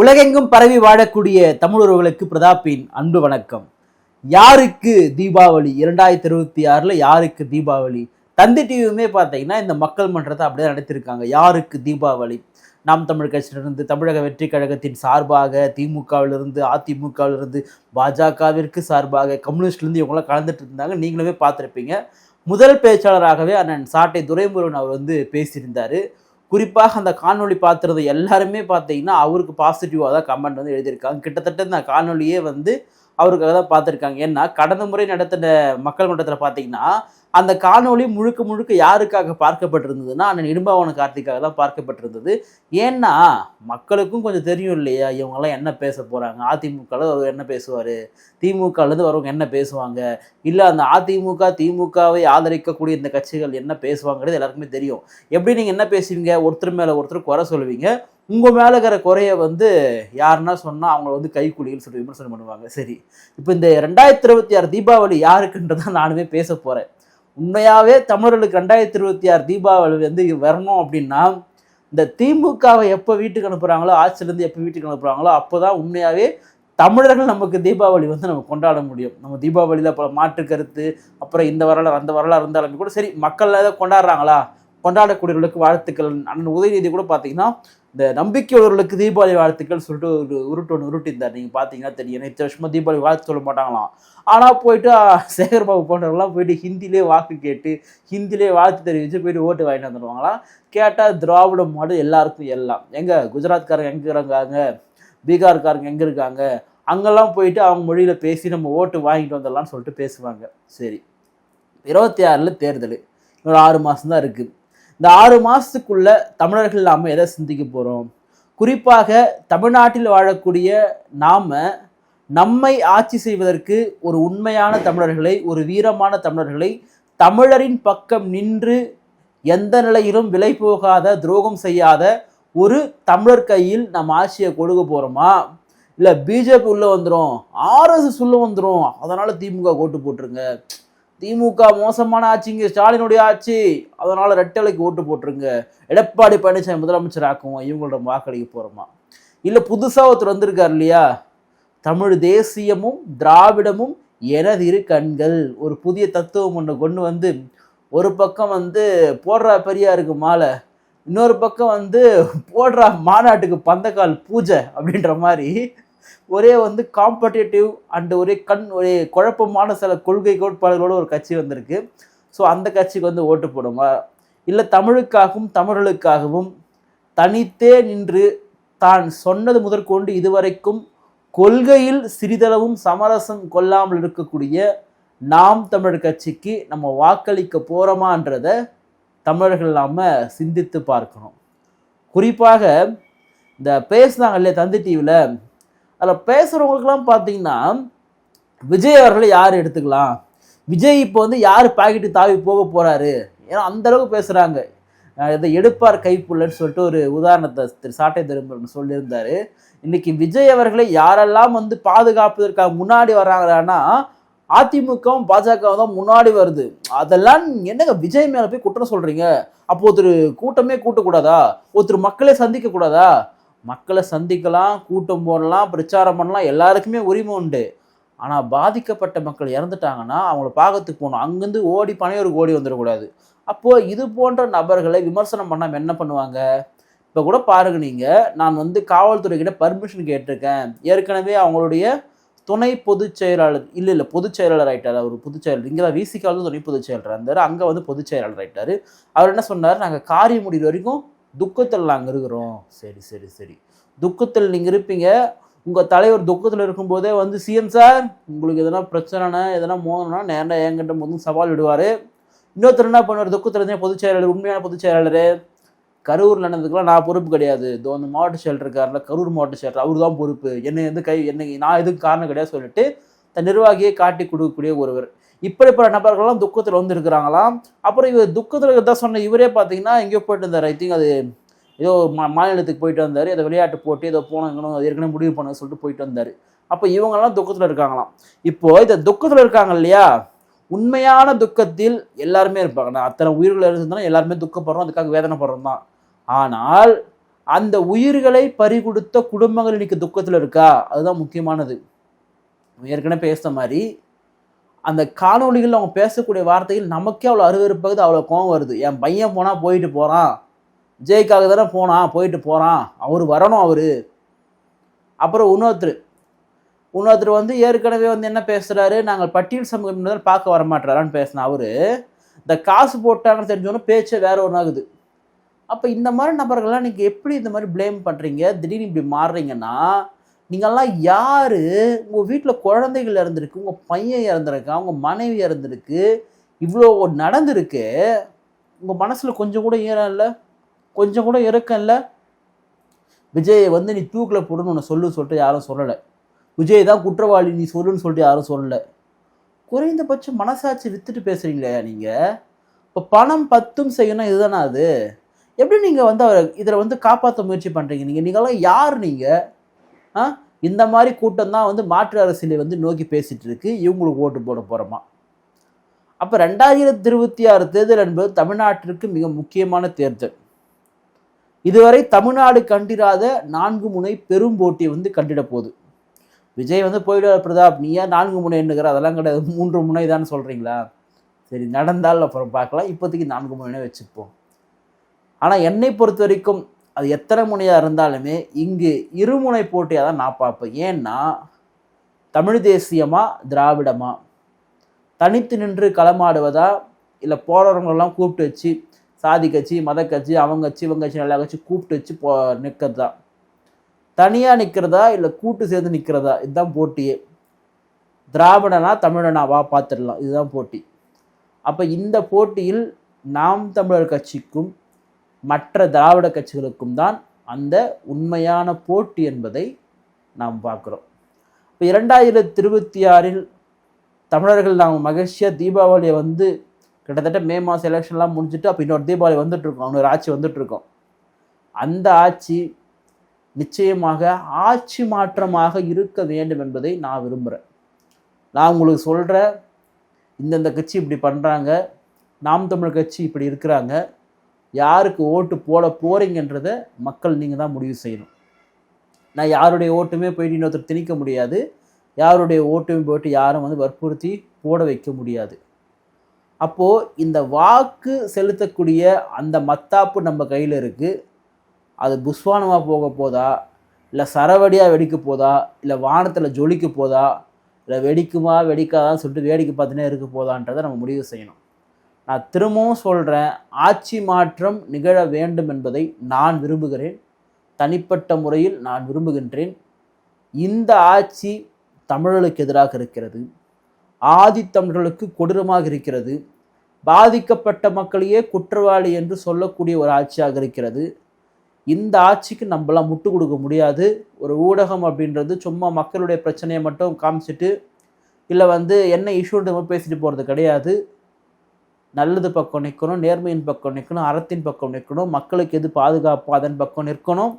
உலகெங்கும் பரவி வாழக்கூடிய தமிழர்களுக்கு பிரதாப்பின் அன்பு வணக்கம். யாருக்கு தீபாவளி? இரண்டாயிரத்தி இருபத்தி ஆறில் யாருக்கு தீபாவளி? தந்தி டிவியுமே பார்த்தீங்கன்னா இந்த மக்கள் மன்றத்தை அப்படியே நடத்திருக்காங்க. யாருக்கு தீபாவளி? நாம் தமிழ் கட்சியிலிருந்து தமிழக வெற்றி கழகத்தின் சார்பாக திமுகவிலிருந்து அதிமுகவிலிருந்து பாஜகவிற்கு சார்பாக கம்யூனிஸ்ட்லேருந்து இவங்களாம் கலந்துட்டு இருந்தாங்க. நீங்களுமே பார்த்துருப்பீங்க. முதல் பேச்சாளராகவே அண்ணன் சாட்டை துரைமுருகன் அவர் வந்து பேசியிருந்தார். குறிப்பாக அந்த காணொலி பார்த்துறது எல்லாருமே பார்த்தீங்கன்னா அவருக்கு பாசிட்டிவாக தான் கமெண்ட் வந்து எழுதியிருக்காங்க. கிட்டத்தட்ட இந்த காணொலியே வந்து அவருக்காக தான் பார்த்துருக்காங்க. ஏன்னா கடந்த முறை நடத்தின மக்கள் மன்றத்தில் பார்த்தீங்கன்னா அந்த காணொளி முழுக்க முழுக்க யாருக்காக பார்க்கப்பட்டிருந்ததுன்னா அண்ணன் இடும்பாவன கார்த்திக்காக தான் பார்க்கப்பட்டிருந்தது. ஏன்னா மக்களுக்கும் கொஞ்சம் தெரியும் இல்லையா இவங்கெல்லாம் என்ன பேச போகிறாங்க அதிமுகவில் அவர் என்ன பேசுவார்? திமுகலேருந்து வரவங்க என்ன பேசுவாங்க? இல்லை அந்த அதிமுக திமுகவை ஆதரிக்கக்கூடிய இந்த கட்சிகள் என்ன பேசுவாங்கிறது எல்லாருக்குமே தெரியும். எப்படி நீங்கள் என்ன பேசுவீங்க? ஒருத்தர் மேலே ஒருத்தர் குறை சொல்லுவீங்க. உங்கள் மேலே இருக்கிற குறைய வந்து யாருன்னா சொன்னால் அவங்கள வந்து கைக்கூலிகள் சொல்லி விமர்சனம் பண்ணுவாங்க. சரி. இப்போ இந்த ரெண்டாயிரத்தி இருபத்தி ஆறு தீபாவளி யாருக்குன்றதான் நானுமே பேச போகிறேன் உண்மையாகவே தமிழர்களுக்கு ரெண்டாயிரத்தி இருபத்தி ஆறு தீபாவளி வந்து வரணும் அப்படின்னா இந்த திமுகவை எப்போ வீட்டுக்கு அனுப்புகிறாங்களோ ஆட்சியிலேருந்து எப்போ வீட்டுக்கு அனுப்புகிறாங்களோ அப்போ தான் உண்மையாகவே தமிழர்கள் நமக்கு தீபாவளி வந்து நம்ம கொண்டாட முடியும். நம்ம தீபாவளியில் பல மாற்று கருத்து அப்புறம் இந்த வரலாறு அந்த வரலாறு இருந்தாலுமே கூட சரி மக்கள் ஏதாவது கொண்டாடுறாங்களா? கொண்டாடக்கூடியவர்களுக்கு வாழ்த்துக்கள். அண்ணன் உதயநிதி கூட பார்த்தீங்கன்னா இந்த நம்பிக்கையுள்ளவர்களுக்கு தீபாவளி வாழ்த்துக்கள் சொல்லிட்டு ஒரு உருட்டு ஒன்று உருட்டிருந்தார் நீங்கள் பார்த்தீங்கன்னா தெரியும். நேற்று வருஷமாக தீபாவளி வாழ்த்து சொல்ல மாட்டாங்களாம். ஆனால் போயிட்டு சேகர்பாபு போன்றவங்களாம் போயிட்டு ஹிந்திலே வாக்கு கேட்டு ஹிந்திலே வாழ்த்து தெரிவித்து போயிட்டு ஓட்டு வாங்கிட்டு வந்துடுவாங்களாம் கேட்டால் திராவிட மாடு எல்லாருக்கும் எல்லாம். எங்கே குஜராத்காரங்க எங்கே இருக்காங்க? பீகார்காரங்க எங்கே இருக்காங்க? அங்கெல்லாம் போயிட்டு அவங்க மொழியில் பேசி நம்ம ஓட்டு வாங்கிட்டு வந்துடலாம்னு சொல்லிட்டு பேசுவாங்க. சரி. இருபத்தி ஆறில் தேர்தல். இன்னொரு ஆறு மாதம் தான் இருக்குது இந்த ஆறு மாதத்துக்குள்ள தமிழர்கள் நாம் எதை சிந்திக்க போகிறோம் குறிப்பாக தமிழ்நாட்டில் வாழக்கூடிய நாம் நம்மை ஆட்சி செய்வதற்கு ஒரு உண்மையான தமிழர்களை ஒரு வீரமான தமிழர்களை தமிழரின் பக்கம் நின்று எந்த நிலையிலும் விலை போகாத துரோகம் செய்யாத ஒரு தமிழர் கையில் நம்ம ஆட்சியை கொடுக்க போகிறோமா இல்லை பிஜேபி உள்ளே வந்துடும் ஆர்எஸ்எஸ் உள்ளே வந்துடும் அதனால் திமுக ஓட்டு போட்டுருங்க. திமுக மோசமான ஆட்சிங்க ஸ்டாலினுடைய ஆட்சி. அதனால் ரெட்டலைக்கு ஓட்டு போட்டுருங்க. எடப்பாடி பழனிசாமி முதலமைச்சர் ஆக்குவோம் இவங்களோட வாக்களிக்க போகிறோமா இல்லை புதுசாக ஒருத்தர் வந்திருக்கார் இல்லையா? தமிழ் தேசியமும் திராவிடமும் எனது இரு கண்கள். ஒரு புதிய தத்துவம் ஒன்று கொண்டு வந்து ஒரு பக்கம் வந்து போடுறா பெரியாருக்கு மாலை இன்னொரு பக்கம் வந்து போடுறா மாநாட்டுக்கு பந்தக்கால் பூஜை அப்படின்ற மாதிரி ஒரே வந்து காம்படேட்டிவ் அண்ட் ஒரே கண் ஒரே குழப்பமான சில கொள்கை கோட்பாடுகளோட ஒரு கட்சி வந்திருக்கு. ஸோ அந்த கட்சிக்கு வந்து ஓட்டு போடுமா இல்லை தமிழுக்காகவும் தமிழர்களுக்காகவும் தனித்தே நின்று தான் சொன்னது முதற்கொண்டு இதுவரைக்கும் கொள்கையில் சிறிதளவும் சமரசம் கொள்ளாமல் இருக்கக்கூடிய நாம் தமிழர் கட்சிக்கு நம்ம வாக்களிக்க போகிறோமான்றத தமிழர்கள் நாம் சிந்தித்து பார்க்கணும். குறிப்பாக இந்த பேசுனாங்க இல்லையா தந்தி டிவியில் அதில் பேசுகிறவங்களுக்கெல்லாம் பார்த்தீங்கன்னா விஜய் அவர்களை யார் எடுத்துக்கலாம்? விஜய் இப்போ வந்து யார் பாக்கெட்டு தாவி போக போகிறாரு ஏன்னா அந்தளவுக்கு பேசுகிறாங்க இதை எடுப்பார் கைப்புள்ளன்னு சொல்லிட்டு ஒரு உதாரணத்தை திரு சாட்டை திரும்பன் சொல்லியிருந்தார். இன்னைக்கு விஜய் அவர்களை யாரெல்லாம் வந்து பாதுகாப்பதற்காக முன்னாடி வர்றாங்களான்னா அதிமுகவும் பாஜகவும் தான் முன்னாடி வருது. அதெல்லாம் என்னங்க விஜய் மேலே போய் குற்றம் சொல்கிறீங்க அப்போ ஒருத்தர் கூட்டமே கூட்டக்கூடாதா? ஒருத்தர் மக்களே சந்திக்க கூடாதா மக்களை சந்திக்கலாம் கூட்டம் போடலாம் பிரச்சாரம் பண்ணலாம் எல்லாருக்குமே உரிமை உண்டு. ஆனால் பாதிக்கப்பட்ட மக்கள் இறந்துட்டாங்கன்னா அவங்கள பார்க்கறதுக்கு போகணும். அங்கேருந்து ஓடி பனையூருக்கு ஓடி வந்துடக்கூடாது. அப்போது இது போன்ற நபர்களை விமர்சனம் பண்ணாமல் என்ன பண்ணுவாங்க? இப்போ கூட பாருங்க நீங்கள் நான் வந்து காவல்துறைக்கிட்ட பர்மிஷன் கேட்டிருக்கேன். ஏற்கனவே அவங்களுடைய துணை பொதுச் செயலாளர் இல்லை இல்லை பொதுச் செயலாளர் ஆகிட்டார் அவர் பொதுச் செயலாளர். இங்கே தான் விசிகாவில் துணை பொதுச் செயலாளர் இருந்தார். அங்கே வந்து பொதுச் செயலாளர் ஆகிட்டார் அவர் என்ன சொன்னார்? நாங்கள் காரியம் முடிகிற வரைக்கும் துக்கத்தில் நாங்கள் இருக்கிறோம். சரி சரி சரி. துக்கத்தில் நீங்கள் இருப்பீங்க. உங்கள் தலைவர் துக்கத்தில் இருக்கும்போதே வந்து சிஎம் சார் உங்களுக்கு எதனா பிரச்சனைனா எதனா மோதனா நேரம் என்கிட்ட வந்து சவால் விடுவார். இன்னொருத்தர் என்ன பண்ணுவார்? துக்கத்தில் இருந்தே பொதுச் செயலாளர் உண்மையான பொதுச் செயலாளர். கரூரில் நடந்ததுக்கெல்லாம் நான் பொறுப்பு கிடையாது. இதோ அந்த மாவட்ட செயலர் இருக்கார்ல கரூர் மாவட்ட செயலர் அவர் தான் பொறுப்பு. என்னை வந்து கை என்னை நான் எதுக்கு காரணம் கிடையாது சொல்லிட்டு தன் நிர்வாகியை காட்டி கொடுக்கக்கூடிய ஒருவர். இப்படிப்பட்ட நபர்கள்லாம் துக்கத்தில் வந்து இருக்கிறாங்களாம் அப்புறம் இவர் துக்கத்தில் தான் சொன்ன இவரே பார்த்தீங்கன்னா எங்கேயோ போயிட்டு இருந்தார். ஐ திங்க் அது ஏதோ மா மாநிலத்துக்கு போயிட்டு வந்தார். ஏதோ விளையாட்டு போட்டு ஏதோ போனவங்களும் அது ஏற்கனவே முடிவு பண்ண சொல்லிட்டு போயிட்டு வந்தார். அப்போ இவங்கெல்லாம் துக்கத்தில் இருக்காங்களாம். இப்போ இந்த துக்கத்தில் இருக்காங்க இல்லையா? உண்மையான துக்கத்தில் எல்லாருமே இருப்பாங்க. நான் அத்தனை உயிர்கள் இருந்தாலும் எல்லாருமே துக்கப்படுறோம் அதுக்காக வேதனைப்படுறோம் தான் ஆனால் அந்த உயிர்களை பறிகொடுத்த குடும்பங்கள் இன்னைக்கு துக்கத்தில் இருக்கா? அதுதான் முக்கியமானது. ஏற்கனவே பேசுன மாதிரி அந்த காணொலிகளில் அவங்க பேசக்கூடிய வார்த்தைகள் நமக்கே அவ்வளோ அருவருப்பாகுது அவ்வளோ கோவம் வருது. என் பையன் போனால் போயிட்டு போகிறான் ஜெய்க்காக தானே போனான் போயிட்டு போகிறான் அவர் வரணும் அவர். அப்புறம் இன்னொருத்தர். இன்னொருத்தர் வந்து ஏற்கனவே வந்து என்ன பேசுகிறாரு நாங்கள் பட்டியல் சமூகம் பார்க்க வரமாட்டாரான்னு பேசினா அவர். இந்த காசு போட்டாங்கன்னு தெரிஞ்சோன்னு பேச்சே வேற ஒன்று ஆகுது. அப்போ இந்த மாதிரி நபர்கள்லாம் நீங்கள் எப்படி இந்த மாதிரி ப்ளேம் பண்ணுறீங்க திடீர்னு இப்படி மாறுறீங்கன்னா நீங்கள்லாம் யார்? உங்கள் வீட்டில் குழந்தைகள் இறந்துருக்கு உங்கள் பையன் இறந்துருக்கா உங்கள் மனைவி இறந்துருக்கு இவ்வளோ நடந்திருக்கு உங்கள் மனசில் கொஞ்சம் கூட ஈரம் இல்லை? கொஞ்சம் கூட இறக்கம் இல்லை? விஜயை வந்து நீ தூக்கில் போடுன்னு உன்னை சொல்லு சொல்லிட்டு யாரும் சொல்லலை. விஜய் தான் குற்றவாளி நீ சொல்லுன்னு சொல்லிட்டு யாரும் சொல்லலை. குறைந்தபட்சம் மனசாட்சி வித்துட்டு பேசுகிறீங்களே நீங்கள் இப்போ பணம் பத்தும் செய்யணும் இதுதானா அது? எப்படி நீங்கள் வந்து அவரை இதில் வந்து காப்பாற்ற முயற்சி பண்ணுறீங்க நீங்கள் நீங்களாம் யார் நீங்கள் இந்த மாதிரி கூட்டம் தான் வந்து மாற்று அரசியலை வந்து நோக்கி பேசிட்டு இருக்கு. இவங்களுக்கு ஓட்டு போட போகிறோமா அப்போ ரெண்டாயிரத்தி இருபத்தி ஆறு தேர்தல் என்பது தமிழ்நாட்டிற்கு மிக முக்கியமான தேர்தல். இதுவரை தமிழ்நாடு கண்டிராத நான்கு முனை பெரும் போட்டியை வந்து கண்டிட போகுது. விஜய் வந்து போயிடுவார் பிரதாப் நீ ஏன் நான்கு முனை எண்ணுகிற அதெல்லாம் கிடையாது. மூன்று முனை தான் சொல்கிறீங்களா சரி நடந்தால் அப்புறம் பார்க்கலாம். இப்போதைக்கு நான்கு முனை வச்சுப்போம். ஆனால் என்னை பொறுத்த வரைக்கும் அது எத்தனை முனையாக இருந்தாலுமே இங்கு இருமுனை போட்டியாக தான் நான் பார்ப்பேன். ஏன்னா தமிழ் தேசியமா திராவிடமா? தனித்து நின்று களமாடுவதா? இல்லை போகிறவங்களெல்லாம் கூப்பிட்டு வச்சு சாதி கட்சி மத கட்சி அவங்க கட்சி இவங்க கட்சி நல்லா கட்சி கூப்பிட்டு வச்சு போ நிற்கிறதா தனியாக நிற்கிறதா இல்லை கூட்டு சேர்ந்து நிற்கிறதா இதுதான் போட்டியே. திராவிடனா தமிழனா வா பார்த்துடலாம். இதுதான் போட்டி. அப்போ இந்த போட்டியில் நாம் தமிழர் கட்சிக்கும் மற்ற திராவிட கட்சிகளுக்கும் தான் அந்த உண்மையான போட்டி என்பதை நாம் பார்க்குறோம். இப்போ இரண்டாயிரத்தி இருபத்தி ஆறில் தமிழர்கள் நாம் மகிழ்ச்சியாக தீபாவளியை வந்து கிட்டத்தட்ட மே மாதம் எலெக்ஷன்லாம் முடிஞ்சுட்டு அப்போ இன்னொரு தீபாவளி வந்துட்டுருக்கோம். இன்னொரு ஆட்சி வந்துட்டுருக்கோம். அந்த ஆட்சி நிச்சயமாக ஆட்சி மாற்றமாக இருக்க வேண்டும் என்பதை நான் விரும்புகிறேன் நான் உங்களுக்கு சொல்கிற இந்தந்த கட்சி இப்படி பண்ணுறாங்க நாம் தமிழ் கட்சி இப்படி இருக்கிறாங்க யாருக்கு ஓட்டு போட போகிறீங்கன்றத மக்கள் நீங்கள் தான் முடிவு செய்யணும். நான் யாருடைய ஓட்டுமே போயிட்டு இன்னொருத்தர் திணிக்க முடியாது. யாருடைய ஓட்டுமே போயிட்டு யாரும் வந்து வற்புறுத்தி போட வைக்க முடியாது. அப்போது இந்த வாக்கு செலுத்தக்கூடிய அந்த மத்தாப்பு நம்ம கையில் இருக்குது அது புஸ்வானமாக போக போதா? இல்லை சரவடியாக வெடிக்க போதா? இல்லை வானத்தில் ஜொலிக்க போதா? இல்லை வெடிக்குமா வெடிக்காதான்னு சொல்லிட்டு வேடிக்கை பார்த்துனே இருக்க போதான்றதை நம்ம முடிவு செய்யணும். நான் திரும்பவும் சொல்கிறேன் ஆட்சி மாற்றம் நிகழ வேண்டும் என்பதை நான் விரும்புகிறேன். தனிப்பட்ட முறையில் நான் விரும்புகின்றேன். இந்த ஆட்சி தமிழர்களுக்கு எதிராக இருக்கிறது. ஆதித்தமிழர்களுக்கு கொடூரமாக இருக்கிறது. பாதிக்கப்பட்ட மக்களையே குற்றவாளி என்று சொல்லக்கூடிய ஒரு ஆட்சியாக இருக்கிறது. இந்த ஆட்சிக்கு நம்மளாம் முட்டு கொடுக்க முடியாது. ஒரு ஊடகம் அப்படின்றது சும்மா மக்களுடைய பிரச்சனையை மட்டும் காமிச்சிட்டு இல்லை வந்து என்ன இஷ்யூன்ற பேசிட்டு போகிறது கிடையாது. நல்லது பக்கம் நிற்கணும் நேர்மையின் பக்கம் நிற்கணும் அறத்தின் பக்கம் நிற்கணும் மக்களுக்கு எது பாதுகாப்பு அதன் பக்கம் நிற்கணும்.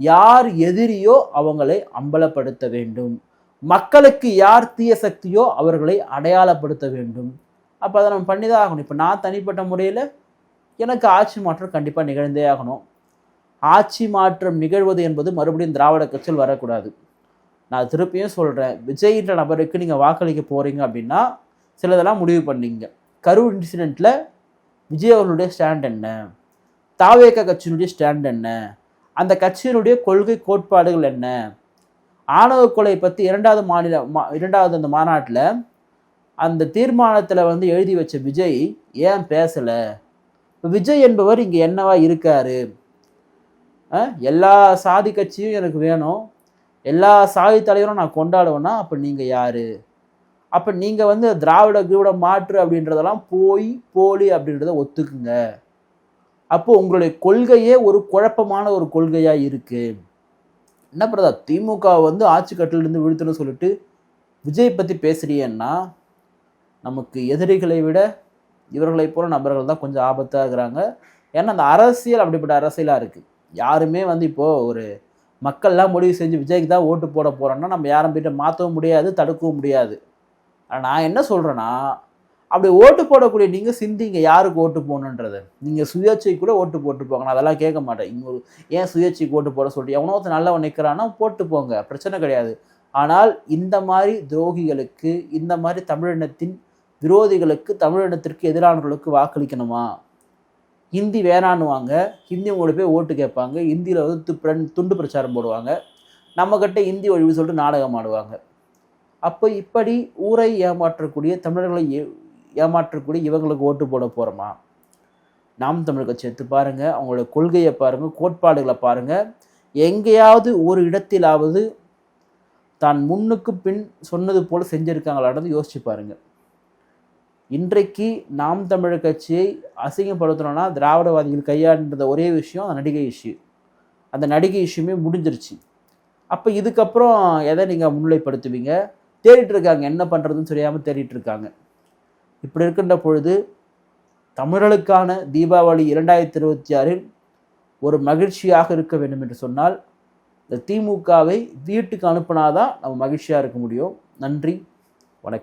யார் எதிரியோ அவங்களை அம்பலப்படுத்த வேண்டும். மக்களுக்கு யார் தீய சக்தியோ அவர்களை அடையாளப்படுத்த வேண்டும். அப்போ அதை நம்ம பண்ணி தான் ஆகணும். இப்போ நான் தனிப்பட்ட முறையில் எனக்கு ஆட்சி மாற்றம் கண்டிப்பாக நிகழ்ந்தே ஆகணும். ஆட்சி மாற்றம் நிகழ்வது என்பது மறுபடியும் திராவிட கட்சியில் வரக்கூடாது. நான் திருப்பியும் சொல்கிறேன் விஜய்ன்ற நபருக்கு நீங்கள் வாக்களிக்க போகிறீங்க அப்படின்னா சிலதெல்லாம் முடிவு பண்ணீங்க. கரூர் இன்சிடெண்ட்டில் விஜய் அவர்களுடைய ஸ்டாண்ட் என்ன? தாவேக கட்சியினுடைய ஸ்டாண்ட் என்ன? அந்த கட்சியினுடைய கொள்கை கோட்பாடுகள் என்ன? ஆணவ கொலை பற்றி இரண்டாவது மாநில மா இரண்டாவது அந்த மாநாட்டில் அந்த தீர்மானத்தில் வந்து எழுதி வச்ச விஜய் ஏன் பேசலை? விஜய் என்பவர் இங்கே என்னவா இருக்கார்? எல்லா சாதி கட்சியும் எனக்கு வேணும். எல்லா சாதி தலைவரும் நான் கொண்டாடுவேன்னா அப்போ நீங்கள் யார்? அப்போ நீங்கள் வந்து திராவிட கிராவிட மாற்று அப்படின்றதெல்லாம் போய் போலி அப்படின்றத ஒத்துக்குங்க. அப்போது உங்களுடைய கொள்கையே ஒரு குழப்பமான ஒரு கொள்கையாக இருக்குது என்ன பிரதா திமுக வந்து ஆட்சி கட்டிலிருந்து விழுத்துன்னு சொல்லிட்டு விஜய் பற்றி பேசுகிறீன்னா நமக்கு எதிரிகளை விட இவர்களை போல நபர்கள் தான் கொஞ்சம் ஆபத்தாக இருக்கிறாங்க. ஏன்னா அந்த அரசியல் அப்படிப்பட்ட அரசியலாக இருக்குது யாருமே வந்து இப்போது ஒரு மக்கள்லாம் முடிவு செஞ்சு விஜய்க்கு தான் ஓட்டு போட போகிறோன்னா நம்ம யாரும் போய்ட்டு மாற்றவும் முடியாது தடுக்கவும் முடியாது. நான் என்ன சொல்கிறேன்னா அப்படி ஓட்டு போடக்கூடிய நீங்கள் சிந்திங்க யாருக்கு ஓட்டு போகணுன்றதை நீங்கள் சுயேட்சைக்கு கூட ஓட்டு போட்டு போங்க நான் அதெல்லாம் கேட்க மாட்டேன். இங்கே ஒரு ஏன் சுயேட்சைக்கு ஓட்டு போட சொல்லிட்டு எவனோ ஒருத்தர் நல்லவன் நிற்கிறான்னா போட்டு போங்க பிரச்சனை கிடையாது. ஆனால் இந்த மாதிரி துரோகிகளுக்கு இந்த மாதிரி தமிழினத்தின் விரோதிகளுக்கு தமிழினத்திற்கு எதிரானவர்களுக்கு வாக்களிக்கணுமா? ஹிந்தி வேணான்னுவாங்க. ஹிந்தி உங்களோட போய் ஓட்டு கேட்பாங்க. ஹிந்தியில் வந்து து- துண்டு பிரச்சாரம் போடுவாங்க. நம்மக்கிட்ட ஹிந்தி ஒழிவு சொல்லிட்டு நாடகம் ஆடுவாங்க. அப்போ இப்படி ஊரை ஏமாற்றக்கூடிய தமிழர்களை ஏ- ஏமாற்றக்கூடிய இவங்களுக்கு ஓட்டு போட போகிறோமா நாம் தமிழ் கட்சி எடுத்து பாருங்கள் அவங்களோட கொள்கையை பாருங்கள் கோட்பாடுகளை பாருங்கள் எங்கேயாவது ஒரு இடத்திலாவது தான் முன்னுக்கு பின் சொன்னது போல் செஞ்சுருக்காங்களான்றது யோசிச்சு பாருங்கள் இன்றைக்கு நாம் தமிழர் கட்சியை அசிங்கப்படுத்தணும்னா திராவிடவாதிகள் கையாண்ட ஒரே விஷயம் அந்த நடிகை இஷ்யூ. அந்த நடிகை இஷ்யூமே முடிஞ்சிருச்சு. அப்போ இதுக்கப்புறம் எதை நீங்கள் முன்னிலைப்படுத்துவீங்க? தேடிட்டு இருக்காங்க என்ன பண்ணுறதுன்னு தெரியாமல் தேடிட்டு இருக்காங்க இப்படி இருக்கின்ற பொழுது தமிழர்களுக்கான தீபாவளி இரண்டாயிரத்தி இருபத்தி ஆறில் ஒரு மகிழ்ச்சியாக இருக்க வேண்டும் என்று சொன்னால் இந்த திமுகவை வீட்டுக்கு அனுப்பினாதான் நம்ம மகிழ்ச்சியாக இருக்க முடியும். நன்றி. வணக்கம்.